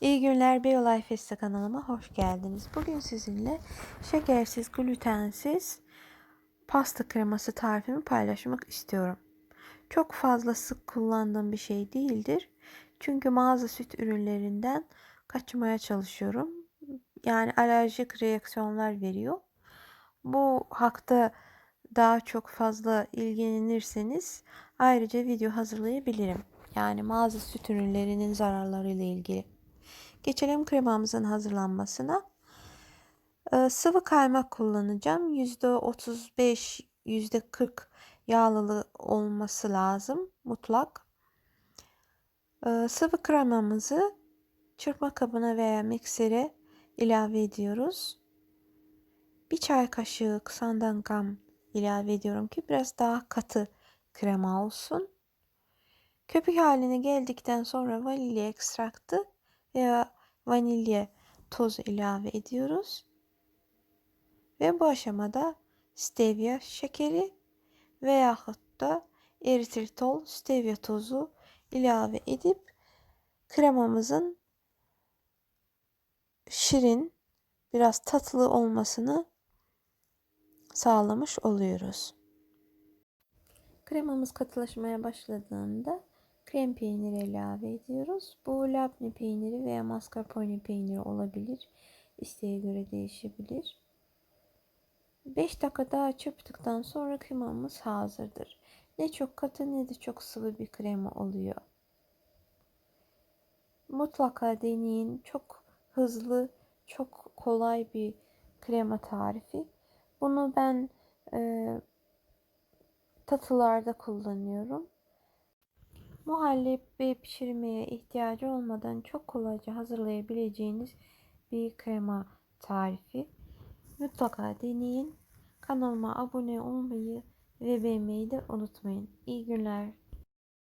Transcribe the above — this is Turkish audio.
İyi günler Beolay Festa kanalıma hoş geldiniz. Bugün sizinle şekersiz, glutensiz pasta kreması tarifimi paylaşmak istiyorum. Çok fazla sık kullandığım bir şey değildir. Çünkü mağaza süt ürünlerinden kaçmaya çalışıyorum. Yani alerjik reaksiyonlar veriyor. Bu hakta daha çok fazla ilgilenirseniz ayrıca video hazırlayabilirim. Yani mağaza süt ürünlerinin zararlarıyla ilgili. Geçelim kremamızın hazırlanmasına. Ee, sıvı kaymak kullanacağım. %35, %40 yağlılı olması lazım mutlak. Ee, sıvı kremamızı çırpma kabına veya miksere ilave ediyoruz. Bir çay kaşığı gram ilave ediyorum ki biraz daha katı krema olsun. Köpük haline geldikten sonra vanilya ekstraktı veya vanilya tozu ilave ediyoruz. Ve bu aşamada stevia şekeri veyahut da eritritol stevia tozu ilave edip kremamızın şirin biraz tatlı olmasını sağlamış oluyoruz. Kremamız katılaşmaya başladığında krem peyniri ilave ediyoruz. Bu labne peyniri veya mascarpone peyniri olabilir. İsteğe göre değişebilir. 5 dakika daha çırptıktan sonra kremamız hazırdır. Ne çok katı ne de çok sıvı bir krema oluyor. Mutlaka deneyin. Çok hızlı, çok kolay bir krema tarifi. Bunu ben e, tatlılarda kullanıyorum. Muhallebi pişirmeye ihtiyacı olmadan çok kolayca hazırlayabileceğiniz bir krema tarifi. Mutlaka deneyin. Kanalıma abone olmayı ve beğenmeyi de unutmayın. İyi günler.